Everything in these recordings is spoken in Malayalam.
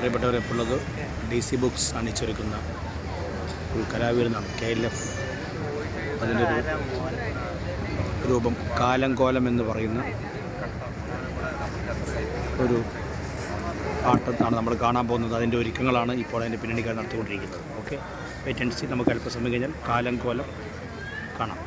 പ്രിയപ്പെട്ടവരെ ഇപ്പോൾ ഉള്ളത് ഡി സി ബുക്സ് അണിച്ചൊരുക്കുന്ന ഒരു കലാവിരുന്നാണ്. കെ എൽ എഫ് അതിന്റെ ഒരു രൂപം കാലം കോലം എന്ന് പറയുന്ന ഒരു ആട്ടത്താണ് നമ്മൾ കാണാൻ പോകുന്നത്. അതിന്റെ ഒരുക്കങ്ങളാണ് ഇപ്പോൾ അതിന്റെ പിന്നണിക്കാർ നടത്തിക്കൊണ്ടിരിക്കുന്നത്. ഓക്കെ? വെറ്റൻസി നമുക്ക് അല്പസമയം കഴിഞ്ഞാൽ കാലം കോലം കാണാം.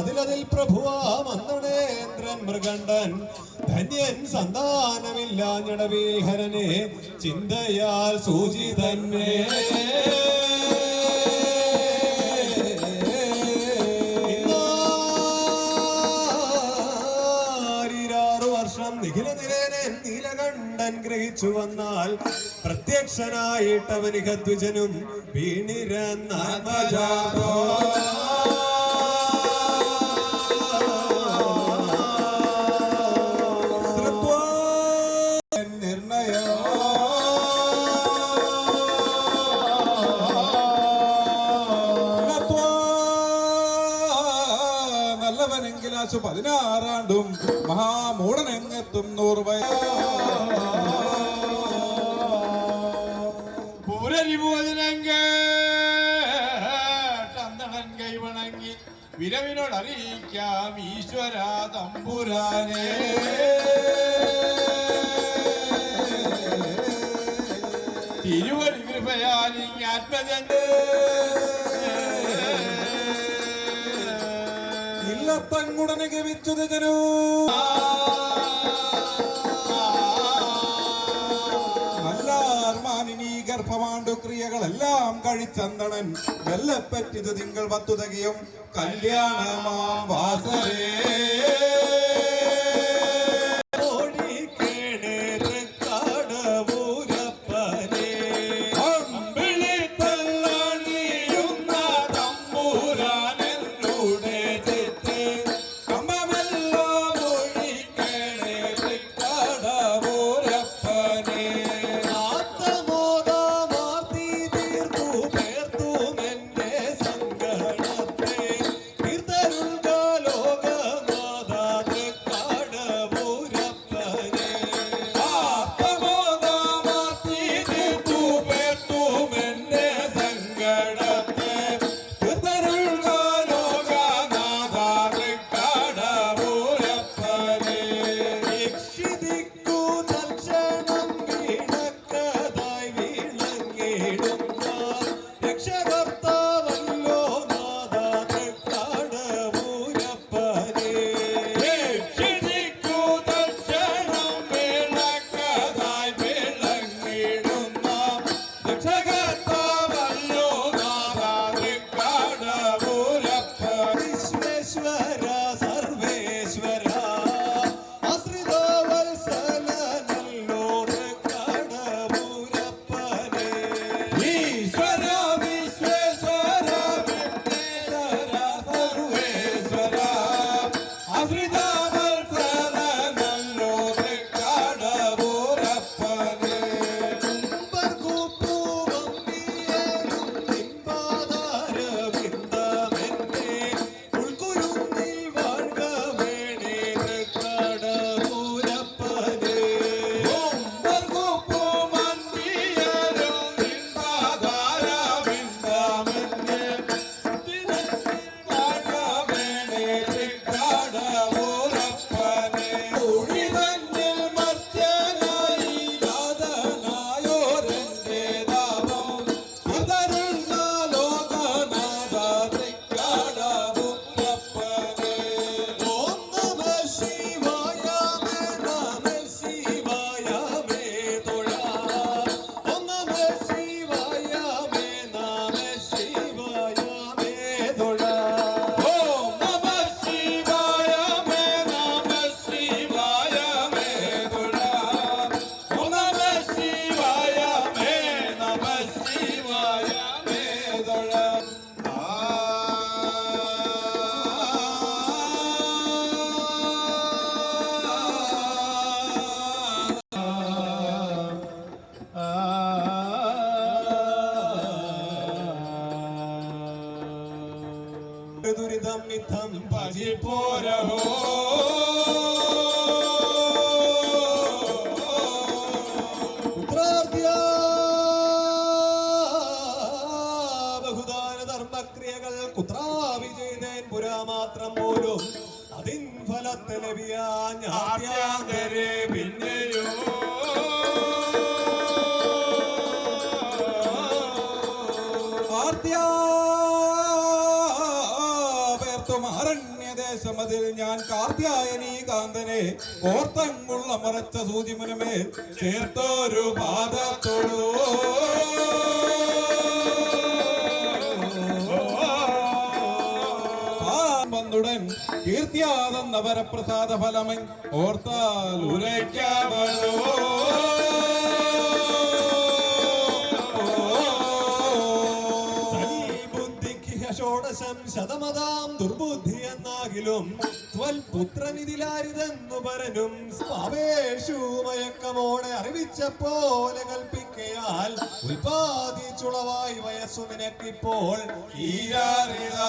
അതിലതിൽ പ്രഭുവാം അന്തണേന്ദ്രൻ മൃഗണ്ഠൻ. ധന്യൻ സന്താനമില്ല ഹരനെ ചിന്തയാൽ സൂചി തന്നെ നീലകണ്ഠൻ ഗ്രഹിച്ചു വന്നാൽ പ്രത്യക്ഷനായിട്ടവനികദ്വിജനും വീണിരന്നാത്മജാതോ നല്ലവനെങ്കിലാശു പതിനാറാണ്ടും മഹാമൂടനെങ്ങെത്തും പൂരരിഭോജനങ്കണ്ണൻ കൈവണങ്ങി വിരവിനോട് അറിയിക്കാം ഈശ്വര തമ്പുരാനെ. തിരുവടി ഇല്ലത്തങ്ങുടനെ ഗമിച്ചത് ജനൂ. ഗർഭമാണ്ടു ക്രിയകളെല്ലാം കഴിച്ചന്തണൻ. വെല്ലപ്പറ്റിത് തിങ്കൾ പത്തുതകയും കല്യാണമാം വാസരേ. ആത്യാന്തരെ പിന്നെയോ ദേശമതിൽ ഞാൻ കാർത്യായനീ കാന്തനെ ഓർത്തങ്ങുള്ള മറച്ച സൂചിമുനമേ ചേർത്തൊരു പാദത്തോടോ. ഉടൻ കീർത്തിയാതെന്നവരപ്രസാദ ഫലമൻ ഓർത്താൽ ഉരയ്ക്കാവോ. ഷോഡശം ശതമതാം ദുർബുദ്ധി എന്നാകിലും ത്വൽപുത്രനിതിലാരിതെന്നു പരനും സ്വാവേഷു മയക്കമോടെ അറിവിച്ച പോലെ കൽപ്പിക്കയാൽ ഉൽപാദിച്ചുളവായി വയസ്സു നിനക്കിപ്പോൾ ഈരാറിതാ.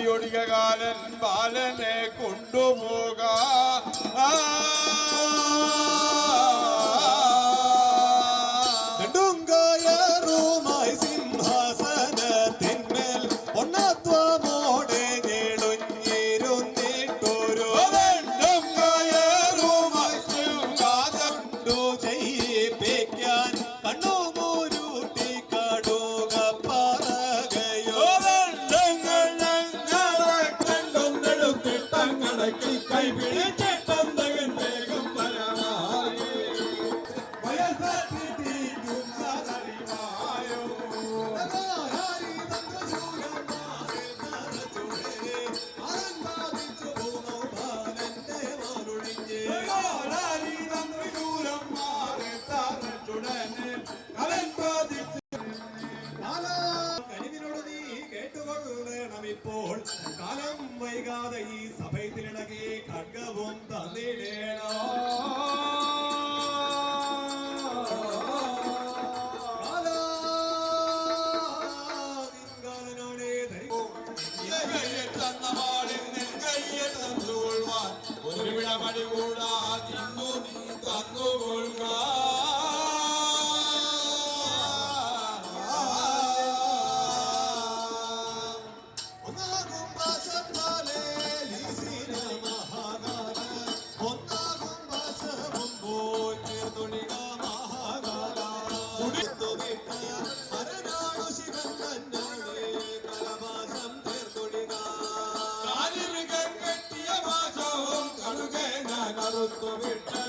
ഒടിയൊടികാലൻ ബാലനെ കൊണ്ടുപോകാ. like me, baby. വൈകാതെ ഈ സഭയത്തിലിണകെ ഖഡ്ഗവും തന്നിടേണോ. তবে